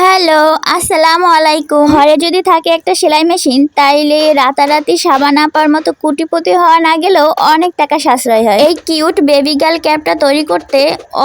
Hello আসসালামু আলাইকুম। ঘরে যদি থাকে একটা সেলাই মেশিন তাইলে রাতারাতি সাবান আপার মতো কুটিপতি হওয়া না গেলেও অনেক টাকা সাশ্রয় হয়। এই কিউট বেবি গার্ল ক্যাপটা তৈরি করতে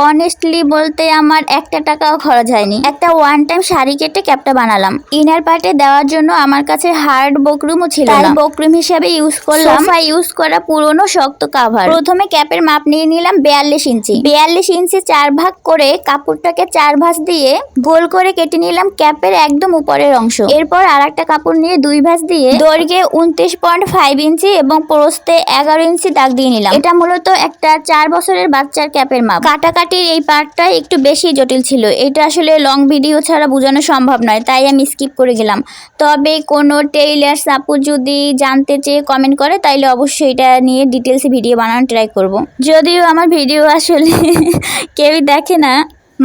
অনেস্টলি বলতে আমার একটা টাকাও খরচ হয়নি। একটা ওয়ান টাইম শাড়ি কেটে ক্যাপটা বানালাম। ইনার পার্টে দেওয়ার জন্য আমার কাছে হার্ড বকরুমও ছিল তাই বকরুম হিসেবে ইউজ করলাম। সোফা ইউজ করা পুরনো শক্ত কাভার প্রথমে ক্যাপের মাপ নিয়ে নিলাম বেয়াল্লিশ ইঞ্চি। বিয়াল্লিশ ইঞ্চি চার ভাগ করে কাপড়টাকে চার ভাঁজ দিয়ে গোল করে কেটে নিলাম ক্যাপের একদম উপরের অংশ। এরপর আর একটা কাপড় নিয়ে দুই ভাঁজ দিয়ে দৈর্ঘ্যে উনত্রিশ পয়েন্ট ফাইভ ইঞ্চি এবং প্রস্থে এগারো ইঞ্চি দাগ দিয়ে নিলাম। এটা মূলত একটা চার বছরের বাচ্চার ক্যাপের মাপ। কাটাকাটির এই পার্টটা একটু বেশি জটিল ছিল। এটা আসলে লং ভিডিও ছাড়া বোঝানো সম্ভব নয়, তাই আমি স্কিপ করে গেলাম। তবে কোনো টেইলার সাপু যদি জানতে চেয়ে কমেন্ট করে, তাইলে অবশ্যই এটা নিয়ে ডিটেলসে ভিডিও বানানোর ট্রাই করব। যদিও আমার ভিডিও আসলে কেউই দেখে না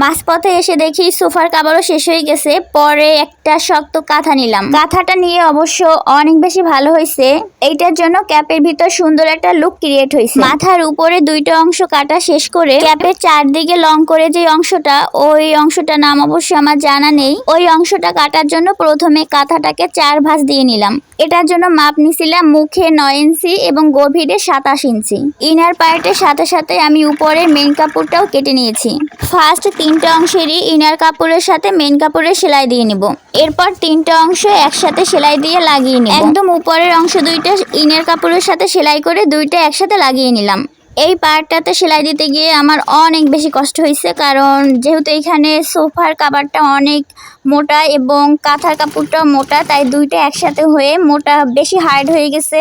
মাঝপথে এসে দেখি সোফার কাবারও শেষ হয়ে গেছে। পরে একটা শক্ত কাঁথা নিলাম। কাঁথাটা নিয়ে অবশ্য অনেক বেশি ভালো হয়েছে। এইটার জন্য ক্যাপের ভিতর সুন্দর একটা লুক ক্রিয়েট হয়েছে। মাথার উপরে দুইটা অংশ কাটা শেষ করে ক্যাপের চারদিকে লং করে যে অংশটা, ওই অংশটা নাম অবশ্য আমার জানা নেই। ওই অংশটা কাটার জন্য প্রথমে কাঁথাটাকে চার ভাঁজ দিয়ে নিলাম। এটার জন্য মাপ নিছিলাম মুখে নয় ইঞ্চি এবং গভীরে সাতাশ ইঞ্চি। ইনার পার্টের সাথে সাথে আমি উপরের মেন কাপড়টাও কেটে নিয়েছি। ফার্স্ট তিনটা অংশেরই ইনার কাপড়ের সাথে মেন কাপড়ের সেলাই দিয়ে নিব। এরপর তিনটা অংশ একসাথে সেলাই দিয়ে লাগিয়ে নিব। একদম উপরের অংশ দুইটা ইনার কাপড়ের সাথে সেলাই করে দুইটা একসাথে লাগিয়ে নিলাম। এই পার্টটাতে সেলাই দিতে গিয়ে আমার অনেক বেশি কষ্ট হয়েছে, কারণ যেহেতু এখানে সোফার কাবারটা অনেক মোটা এবং কাঁথার কাপড়টাও মোটা, তাই দুইটা একসাথে হয়ে মোটা বেশি হার্ড হয়ে গেছে,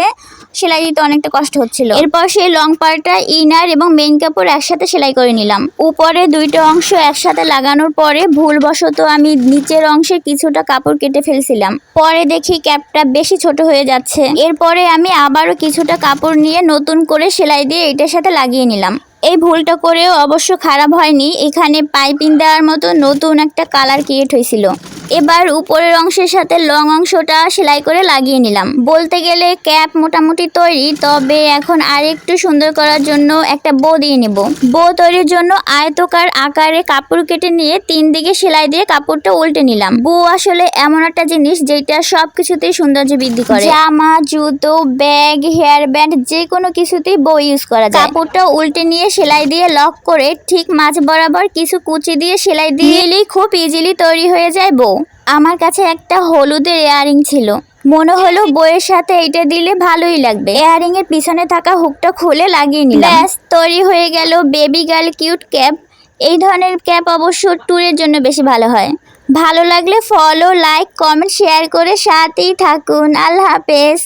সেলাই দিতে অনেকটা কষ্ট হচ্ছিল। এরপর সেই লং পার্টটা ইনার এবং মেইন কাপড় একসাথে সেলাই করে নিলাম। উপরে দুইটা অংশ একসাথে লাগানোর পরে ভুলবশত আমি নিচের অংশে কিছুটা কাপড় কেটে ফেলছিলাম। পরে দেখি ক্যাপটা বেশি ছোট হয়ে যাচ্ছে। এরপরে আমি আবারও কিছুটা কাপড় নিয়ে নতুন করে সেলাই দিয়ে এটার সাথে লাগিয়ে নিলাম। এই ভুলটা করেও অবশ্য খারাপ হয়নি। এখানে পাইপিং দেওয়ার মতো নতুন একটা কালার ক্রিয়েট হয়েছিল। এবার উপরের অংশের সাথে লং অংশটা সেলাই করে লাগিয়ে নিলাম। বলতে গেলে ক্যাপ মোটামুটি তৈরি, তবে এখন আরেকটু সুন্দর করার জন্য একটা বো দিয়ে নেব। বো তৈরির জন্য আয়তকার আকারে কাপড় কেটে নিয়ে তিন দিকে সেলাই দিয়ে কাপড়টা উল্টে নিলাম। বো আসলে এমন একটা জিনিস যেটা সব কিছুতেই সৌন্দর্য বৃদ্ধি করে। জামা, জুতো, ব্যাগ, হেয়ার ব্যান্ড যে কোনো কিছুতেই বো ইউজ করা যায়। কাপড়টা উল্টে নিয়ে সেলাই দিয়ে লক করে ঠিক মাঝ বরাবর কিছু কুচি দিয়ে সেলাই দিলেই খুব ইজিলি তৈরি হয়ে যায় বউ আমার কাছে একটা হলুদের ইয়ারিং ছিল। মনে হলো বইয়ের সাথে এটা দিলে ভালোই লাগবে। ইয়ারিং এর পিছনে থাকা হুকটা খুলে লাগিয়ে নিলাম। ব্যাস, তৈরি হয়ে গেল বেবি গার্ল কিউট ক্যাপ। এই ধরনের ক্যাপ অবশ্য ট্যুরের জন্য বেশি ভালো হয়। ভালো লাগলে ফলো, লাইক, কমেন্ট, শেয়ার করে সাথেই থাকুন। আল্লাহ হাফেজ।